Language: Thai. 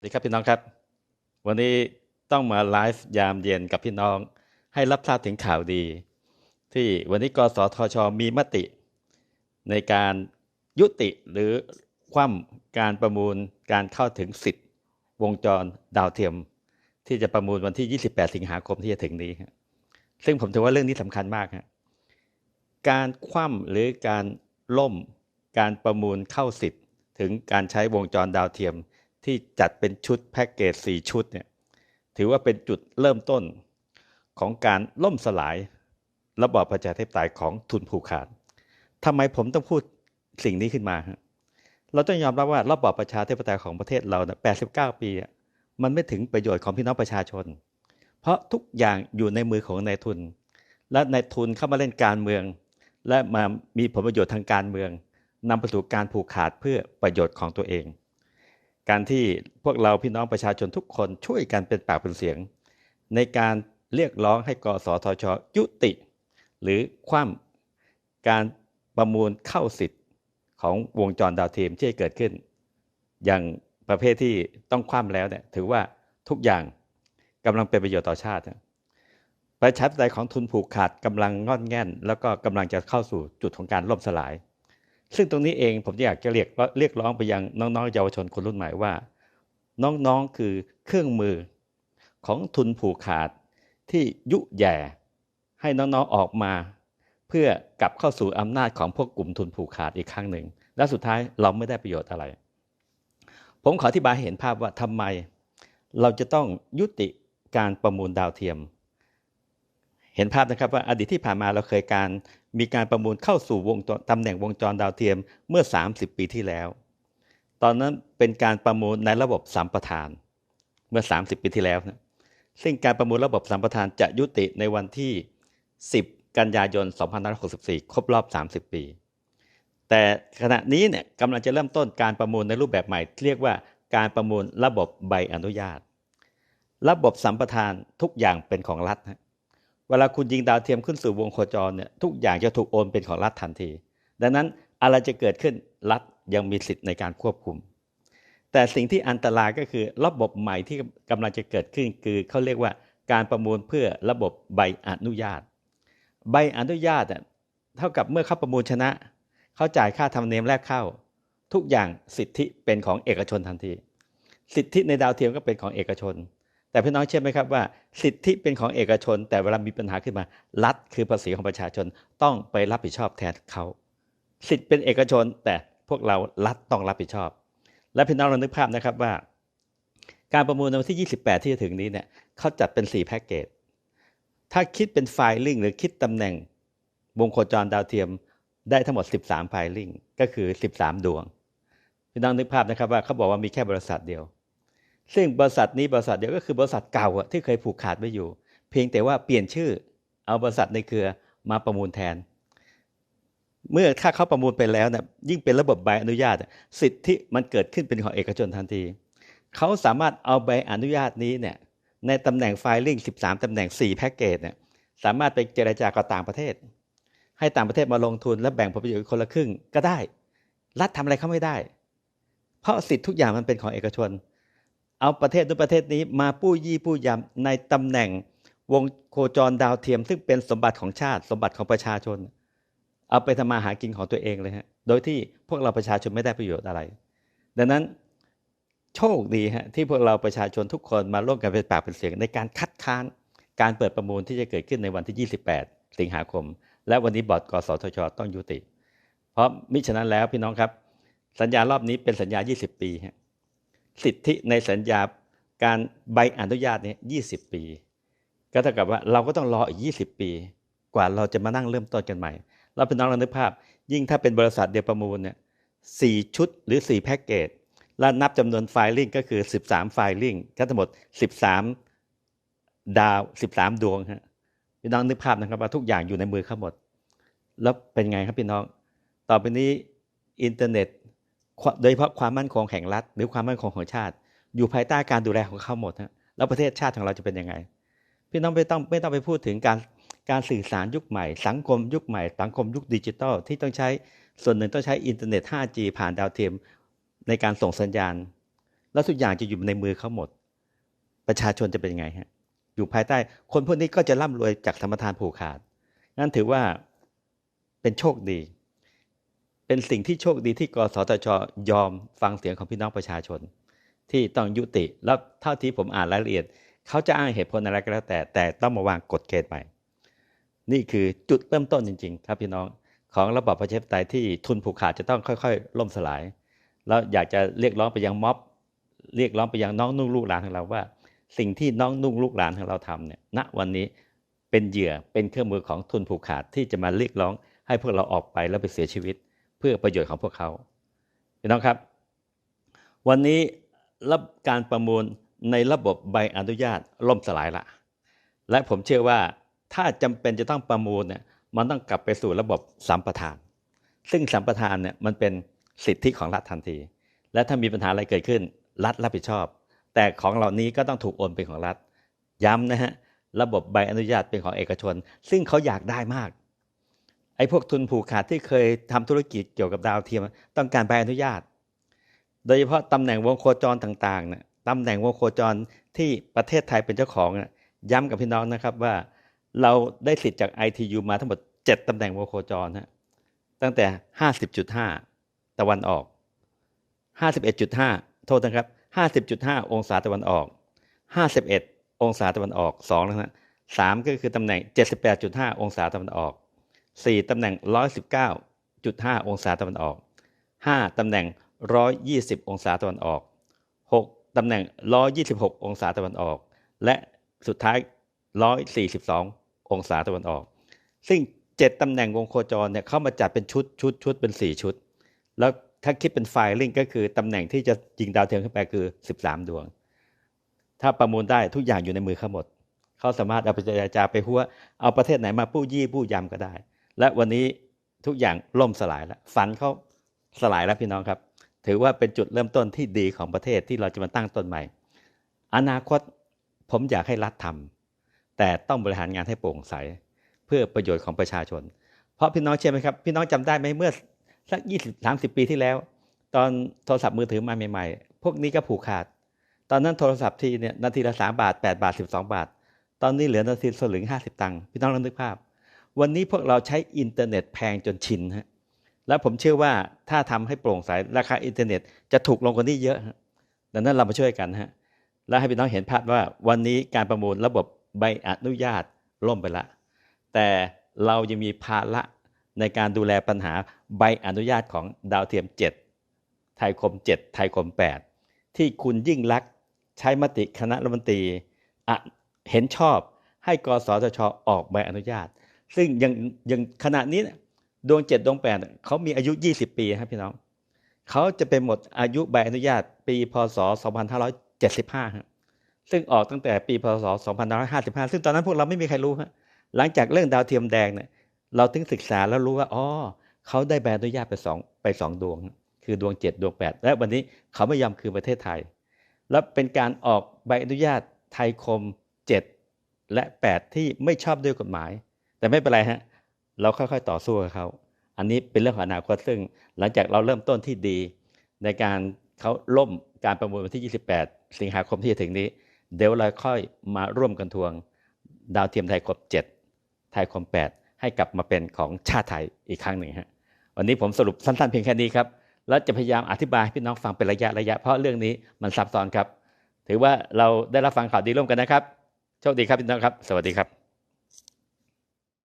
สวัสดีครับพี่น้องครับ วันนี้ต้องมาไลฟ์ยามเย็นกับพี่น้อง ให้รับทราบถึงข่าวดี ที่วันนี้กสทช มีมติ ในการยุติหรือคว่ำการประมูลการเข้าถึงสิทธิ์ วงจรดาวเทียม ที่จะประมูลวันที่ 28 สิงหาคมที่จะถึงนี้ครับซึ่งผมถือว่าเรื่องนี้สำคัญมากครับการคว่ำหรือการล่มการประมูลเข้าสิทธิ์ ถึงการใช้วงจรดาวเทียม ที่จัดเป็นชุดแพ็กเกจ4ชุดเนี่ยถือว่าเป็นจุดเริ่มต้นของการล่มสลายระบอบประชาธิปไตยของทุนผูกขาดทำไมผมต้องพูดสิ่งนี้ขึ้นมาฮะเราต้องยอมรับว่าระบอบประชาธิปไตยของประเทศเราเนี่ย89ปี มันไม่ถึงประโยชน์ของพี่น้องประชาชน เพราะทุกอย่างอยู่ในมือของนายทุน และนายทุนเข้ามาเล่นการเมือง และมามีผลประโยชน์ทางการเมืองนำไปสู่การผูกขาดเพื่อประโยชน์ของตัวเอง การที่พวกเราพี่น้องประชาชนทุกคนช่วยกันเป็นปากเป็นเสียง ในการเรียกร้องให้กสทช ยุติ หรือคว่ำการประมูลเข้าสิทธิ์ของวงจรดาวเทียมที่เกิดขึ้น อย่างประเภทที่ต้องคว่ำแล้วเนี่ยถือว่าทุกอย่างกำลังเป็นประโยชน์ต่อชาติ ประชาธิปไตยของทุนผูกขาดกำลังงอนแง่น แล้วก็กำลังจะเข้าสู่จุดของการล่มสลาย ซึ่งตรงนี้เองผมอยากจะเรียกเรียกร้องไปยังน้องๆเยาวชนคนรุ่นใหม่ว่า น้องๆคือเครื่องมือของทุนผูกขาดที่ยุแย่ให้น้องๆออกมา เพื่อกลับเข้าสู่อำนาจของพวกกลุ่มทุนผูกขาดอีกครั้งหนึ่ง และสุดท้ายเราไม่ได้ประโยชน์อะไร ผมขออธิบายเห็นภาพว่าทำไม เราจะต้องยุติการประมูลดาวเทียม เห็นภาพนะครับว่าอดีตที่ผ่านมาเราเคยการ มีการประมูลเข้าสู่วงตำแหน่งวงจรดาวเทียมเมื่อ 30 ปีที่แล้ว ตอนนั้นเป็นการประมูลในระบบสัมปทานเมื่อ 30 ปีที่แล้วนะซึ่งการประมูลระบบสัมปทานจะยุติในวันที่ 10 กันยายน 2564 ครบรอบ 30 ปี แต่ขณะนี้เนี่ยกำลังจะเริ่มต้นการประมูลในรูปแบบใหม่ เรียกว่าการประมูลระบบใบอนุญาต ระบบสัมปทานทุกอย่างเป็นของรัฐฮะ เวลาคุณยิงดาวเทียมขึ้นสู่วงโคจรเนี่ยทุกอย่างจะถูกโอนเป็นของรัฐทันที ดังนั้นอะไรจะเกิดขึ้นรัฐยังมีสิทธิ์ในการควบคุม แต่สิ่งที่อันตรายก็คือระบบใหม่ที่กำลังจะเกิดขึ้นคือเขาเรียกว่าการประมูลเพื่อระบบใบอนุญาต ใบอนุญาตเท่ากับเมื่อเขาประมูลชนะ เขาจ่ายค่าธรรมเนียมแรกเข้า ทุกอย่างสิทธิเป็นของเอกชนทันที สิทธิในดาวเทียมก็เป็นของเอกชน แต่พี่น้องเชื่อไหมครับว่า สิทธิเป็นของเอกชน แต่เวลามีปัญหาขึ้นมา รัฐคือภาษีของประชาชนต้องไปรับผิดชอบแทนเขา สิทธิเป็นเอกชน แต่พวกเรารัฐต้องรับผิดชอบ และพี่น้องเรานึกภาพนะครับว่า การประมูลในวันที่ 28 ที่จะถึงนี้เนี่ยเขาจัดเป็น 4 แพ็กเกจถ้าคิดเป็นไฟลิ่งหรือคิดตำแหน่งวงโคจรดาวเทียมได้ทั้งหมด 13ไฟลิ่งก็คือ 13 ดวงพี่น้องนึกภาพนะครับว่าเขาบอกว่ามีแค่บริษัทเดียว ซึ่งบริษัทนี้บริษัทเดียวก็คือบริษัทเก่าที่เคยผูกขาดไว้อยู่ เพียงแต่ว่าเปลี่ยนชื่อเอาบริษัทในเครือมาประมูลแทน เมื่อค่าเขาประมูลไปแล้วเนี่ยยิ่งเป็นระบบใบอนุญาต สิทธิมันเกิดขึ้นเป็นของเอกชนทันที เขาสามารถเอาใบอนุญาตนี้เนี่ยในตำแหน่งไฟลิ่ง 13 ตำแหน่ง 4 แพ็กเกจเนี่ยสามารถไปเจรจากับต่างประเทศ ให้ต่างประเทศมาลงทุนและแบ่งผลประโยชน์คนละครึ่งก็ได้ รัฐทำอะไรเขาไม่ได้ เพราะสิทธิทุกอย่างมันเป็นของเอกชน เอาประเทศด้วยประเทศนี้มาปู้ยี่ปู้ยำในตำแหน่งวงโคจรดาวเทียม ซึ่งเป็นสมบัติของชาติ สมบัติของประชาชน เอาไปทำมาหากินของตัวเองเลยฮะโดยที่พวกเราประชาชนไม่ได้ประโยชน์อะไร ดังนั้นโชคดีฮะที่พวกเราประชาชนทุกคนมาร่วมกันเป็นปากเป็นเสียงในการคัดค้านการเปิดประมูลที่จะเกิดขึ้นในวันที่ 28 สิงหาคม และวันนี้บอร์ดกสทช ต้องยุติ เพราะมิฉะนั้นแล้วพี่น้องครับ สัญญารอบนี้เป็นสัญญา 20 ปีฮะ สิทธิในสัญญาการใบอนุญาตเนี่ย20ปี ก็เท่ากับว่าเราก็ต้องรออีก20ปี กว่าเราจะมานั่งเริ่มต้นกันใหม่ เราเป็นน้องเรานึกภาพ ยิ่งถ้าเป็นบริษัทเดียวประมูลเนี่ยสี่ชุดหรือ4แพ็กเกจและนับจำนวนไฟลิ่งก็คือ 13 ไฟลิ่งก็ทั้งหมด 13 ดาว 13 ดวงฮะพี่น้องนึกภาพนะครับว่าทุกอย่างอยู่ในมือเขาหมด แล้วเป็นไงครับพี่น้อง ต่อไปนี้อินเทอร์เน็ต โดยเฉพาะความมั่นคงแห่งรัฐ หรือความมั่นคงของชาติ อยู่ภายใต้การดูแลของเขาหมดฮะแล้วประเทศชาติของเราจะเป็นยังไง พี่น้องไม่ต้องไม่ต้องไปพูดถึงการการสื่อสารยุคใหม่ สังคมยุคใหม่ สังคมยุคดิจิทัลที่ต้องใช้ส่วนหนึ่งต้องใช้อินเทอร์เน็ต 5G ผ่านดาวเทียมในการส่งสัญญาณ แล้วทุกอย่างจะอยู่ในมือเขาหมด ประชาชนจะเป็นยังไงฮะอยู่ภายใต้คนพวกนี้ก็จะร่ำรวยจากธรรมทานผูกขาดนั่นถือว่าเป็นโชคดี เป็นสิ่งที่โชคดีที่กสทชยอมฟังเสียงของพี่น้องประชาชน ที่ต้องยุติแล้วเท่าที่ผมอ่านรายละเอียด เขาจะอ้างเหตุผลอะไรก็แล้วแต่แต่ต้องมาวางกฎเกณฑ์ใหม่นี่คือจุดเริ่มต้นจริง ๆ ครับพี่น้องของระบอบประชาธิปไตยที่ทุนผูกขาดจะต้องค่อย ๆ ล่มสลาย แล้วอยากจะเรียกร้องไปยังม็อบ เรียกร้องไปยังน้องนุ่งลูกหลานของเราว่า สิ่งที่น้องนุ่งลูกหลานของเราทำเนี่ยณวันนี้เป็นเหยื่อเป็นเครื่องมือของทุนผูกขาดที่จะมาเรียกร้องให้พวกเราออกไปแล้วไปเสียชีวิต เพื่อประโยชน์ของพวกเขาพี่น้องครับ วันนี้รับการประมูลในระบบใบอนุญาตล่มสลายละ และผมเชื่อว่าถ้าจำเป็นจะต้องประมูลเนี่ยมันต้องกลับไปสู่ระบบสัมปทาน ซึ่งสัมปทานเนี่ยมันเป็นสิทธิของรัฐทันที และถ้ามีปัญหาอะไรเกิดขึ้น รัฐรับผิดชอบ แต่ของเหล่านี้ก็ต้องถูกโอนเป็นของรัฐ ย้ำนะฮะระบบใบอนุญาตเป็นของเอกชน ซึ่งเขาอยากได้มาก ไอ้พวกทุนผูกขาดที่เคยทำธุรกิจเกี่ยวกับดาวเทียม ต้องการใบอนุญาต โดยเฉพาะตำแหน่งวงโคจรต่างๆนี่ตำแหน่งวงโคจรที่ประเทศไทยเป็นเจ้าของนี่ยย้ำกับพี่น้องนะครับว่าเราได้สิทธิ์จาก ITU มาทั้งหมด 7ตำแหน่งวงโคจรฮะตั้งแต่ 50.5 ตะวันออก 51.5 โทษนะครับ 50.5 องศาตะวันออก 51 องศาตะวันออก2นะฮะ3ก็คือตำแหน่ง 78.5 องศาตะวันออก 4 ตำแหน่ง 119.5 องศาตะวันออก 5 ตำแหน่ง 120 องศาตะวันออก 6 ตำแหน่ง 126 องศาตะวันออก และสุดท้าย 142 องศาตะวันออก ซึ่ง 7 ตำแหน่งวงโคจรเนี่ยเข้ามาจัดเป็นชุดชุดชุดเป็น 4 ชุด แล้วถ้าคิดเป็นไฟลิงก็คือ ตำแหน่งที่จะยิงดาวเทียมขึ้นไปคือ 13 ดวง ถ้าประมูลได้ทุกอย่างอยู่ในมือเขาหมดเขาสามารถเอาไปเจรจาไปหัวเอาประเทศไหนมาปู้ยี่ปู้ยำก็ได้ และวันนี้ทุกอย่างล่มสลายแล้วฝันเขาสลายแล้วพี่น้องครับ ถือว่าเป็นจุดเริ่มต้นที่ดีของประเทศที่เราจะมาตั้งต้นใหม่ อนาคตผมอยากให้รัฐทำแต่ต้องบริหารงานให้โปร่งใส เพื่อประโยชน์ของประชาชน เพราะพี่น้องเชื่อไหมครับ พี่น้องจำได้ไหมเมื่อสักยี่สิบสามสิบปีที่แล้ว ตอนโทรศัพท์มือถือมาใหม่ๆ พวกนี้ก็ผูกขาด ตอนนั้นโทรศัพท์ทีเนี่ยนาทีละสามบาทแปดบาทสิบสองบาท ตอนนี้เหลือนาทีสลึงห้าสิบตังค์พี่น้องลองนึกภาพ วันนี้พวกเราใช้อินเทอร์เน็ตแพงจนชินฮะแล้วผมเชื่อว่าถ้าทำให้โปร่งใสราคาอินเทอร์เน็ตจะถูกลงกว่านี้เยอะดังนั้นเรามาช่วยกันฮะแล้วให้พี่น้องเห็นภาพว่าวันนี้การประมูลระบบใบอนุญาตล่มไปละ แต่เรายังมีภาระในการดูแลปัญหาใบอนุญาตของดาวเทียม 7 ไทยคม 7 ไทยคม 8 ที่คุณยิ่งลักษณ์ใช้มติคณะรัฐมนตรีเห็นชอบให้กสทชออกใบอนุญาต ซึ่งอยังยังขณะนี้เนี่ยดวง7ดวง8เขามีอายุ 20 ปีครับพี่น้องเขาจะเป็นหมดอายุใบอนุญาตปีพศ 2575ฮะซึ่งออกตั้งแต่ปีพศ 2555 ซึ่งตอนนั้นพวกเราไม่มีใครรู้ฮะหลังจากเรื่องดาวเทียมแดงเนี่ยเราถึงศึกษาแล้วรู้ว่าอ๋อเขาได้ใบอนุญาตไปสองไปสองดวง คือดวง 7 ดวง 8 และวันนี้เขาไม่ยอมคืนประเทศไทย และเป็นการออกใบอนุญาตไทยคม 7 และ 8 ที่ไม่ชอบด้วยกฎหมาย แต่ไม่เป็นไรฮะเราค่อยๆต่อสู้กับเขาอันนี้เป็นเรื่องของอนาคตซึ่ง หลังจากเราเริ่มต้นที่ดี ในการเขาล่มการประมูลวันที่ 28 สิงหาคมที่จะถึงนี้ เดี๋ยวเราค่อยมาร่วมกันทวง ดาวเทียมไทยคม7ไทยคม8 ให้กลับมาเป็นของชาติไทยอีกครั้งหนึ่งฮะวันนี้ผมสรุปสั้นๆเพียงแค่นี้ครับแล้วจะพยายามอธิบายพี่น้องฟังเป็นระยะระยะเพราะเรื่องนี้มันซับซ้อนครับ ถือว่าเราได้รับฟังข่าวดีร่วมกันนะครับโชคดีครับพี่น้องครับ สวัสดีครับ